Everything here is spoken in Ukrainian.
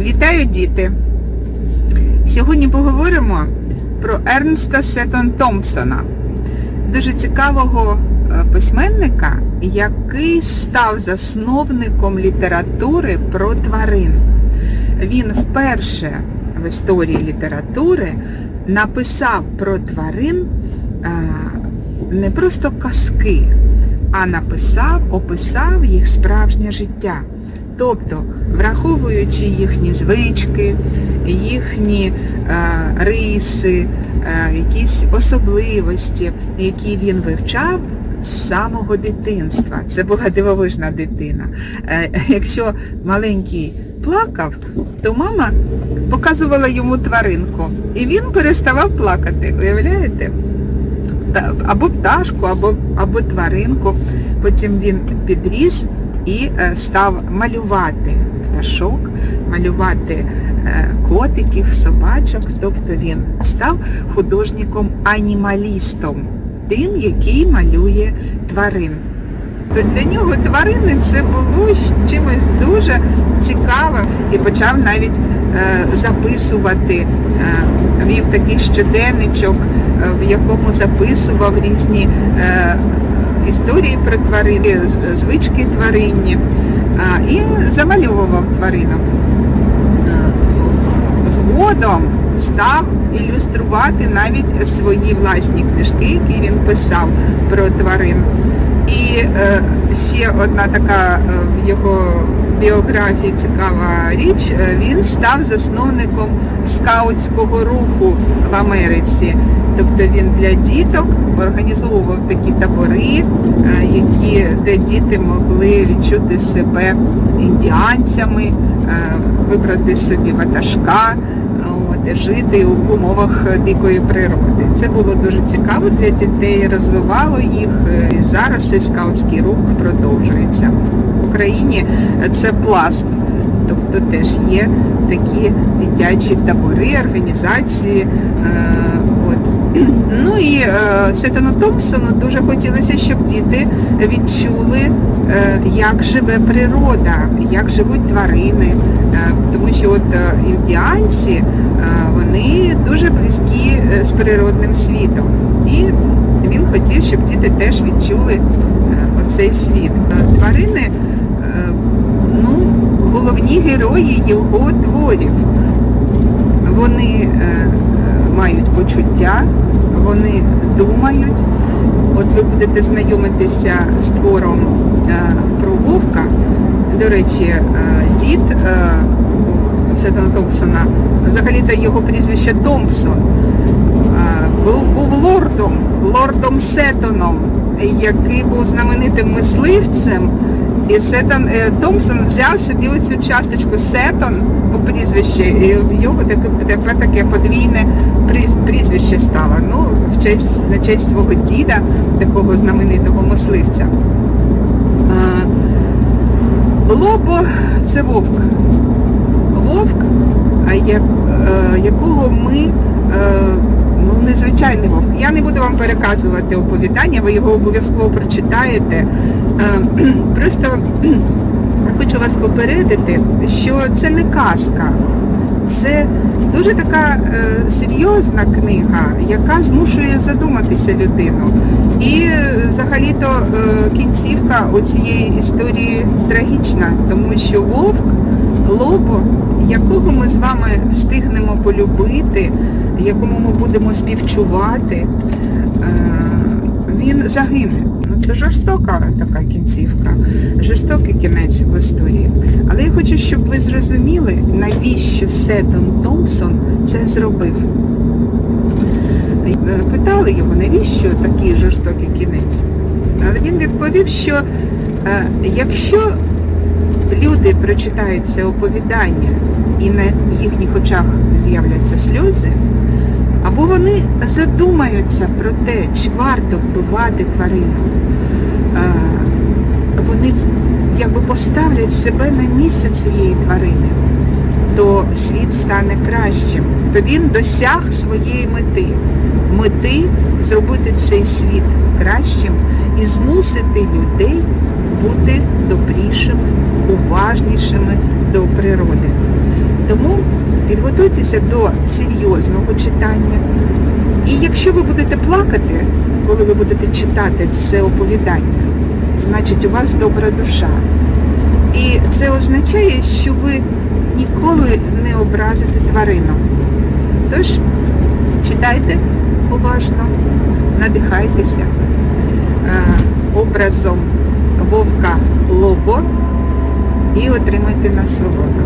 Вітаю, діти! Сьогодні поговоримо про Ернста Сеттон Томпсона, дуже цікавого е, письменника, який став засновником літератури про тварин. Він вперше в історії літератури написав про тварин е, не просто казки, а написав, описав їх справжнє життя. Тобто, враховуючи їхні звички, їхні е, риси, е, якісь особливості, які він вивчав з самого дитинства. Це була дивовижна дитина. Е, якщо маленький плакав, то мама показувала йому тваринку, і він переставав плакати. Уявляєте? Або пташку, або, або тваринку. Потім він підріс і е, став малювати пташок, малювати е, котиків, собачок. Тобто він став художником-анімалістом, тим, який малює тварин. То для нього тварини це було чимось дуже цікавим і почав навіть е, записувати, вів такий щоденничок, в якому записував різні історії про тварини, звички тваринні і замальовував тваринок. Е, Згодом став ілюструвати навіть свої власні книжки, які він писав про тварин. І е, ще одна така е, в його біографії цікава річ, е, він став засновником скаутського руху в Америці. Тобто він для діток організовував такі табори, е, які, де діти могли відчути себе індіанцями, е, вибрати собі ватажка, от, жити в умовах дикої природи. Це було дуже цікаво для дітей, розвивало їх. е, І зараз цей скаутський рух продовжується. В Україні це пласт, тобто теж є такі дитячі табори, організації. Ну і е, Сеттону Томпсону дуже хотілося, щоб діти відчули, е, як живе природа, як живуть тварини. Е, тому що от е, індіанці, е, вони дуже близькі е, з природним світом. І він хотів, щоб діти теж відчули е, оцей світ. Е, Тварини, е, ну, головні герої його творів. Вони е, мають почуття, вони думають. От ви будете знайомитися з твором е, про Вовка. До речі, е, дід е, у Томпсона, взагалі-то його прізвище Томпсон, був, був лордом, лордом Сеттоном, який був знаменитим мисливцем. І Сеттон, е, Томпсон взяв собі оцю часточку Сеттон по прізвище, і в його тепер таке подвійне прізвище стало. Ну, в честь, на честь свого діда, такого знаменитого мисливця. Лобо це вовк. Вовк, е, якого ми, е, ну, незвичайний вовк. Я не буду вам переказувати оповідання, ви його обов'язково прочитаєте. Е, Просто хочу вас попередити, що це не казка. Це дуже така е, серйозна книга, яка змушує задуматися людину. І е, взагалі-то е, кінцівка цієї історії трагічна, тому що вовк, лобо, якого ми з вами встигнемо полюбити, якому ми будемо співчувати, е, він загине. Це жорстока така кінцівка, жорстокий кінець в історії. Але я хочу, щоб ви зрозуміли, навіщо Сеттон Томпсон це зробив. Е, Питали його, навіщо такий жорстокий кінець. Але він відповів, що е, якщо люди прочитають це оповідання і на їхніх очах з'являться сльози, або вони задумаються про те, чи варто вбивати тварину, вони якби поставлять себе на місце цієї тварини, то світ стане кращим, то він досяг своєї мети. Мети зробити цей світ кращим і змусити людей бути добрішими, уважнішими до природи. Тому Підготуйтеся до серйозного читання. І якщо ви будете плакати, коли ви будете читати це оповідання, значить у вас добра душа. І це означає, що ви ніколи не образите тварину. Тож, читайте уважно, надихайтеся е, образом вовка Лобо і отримайте насолоду.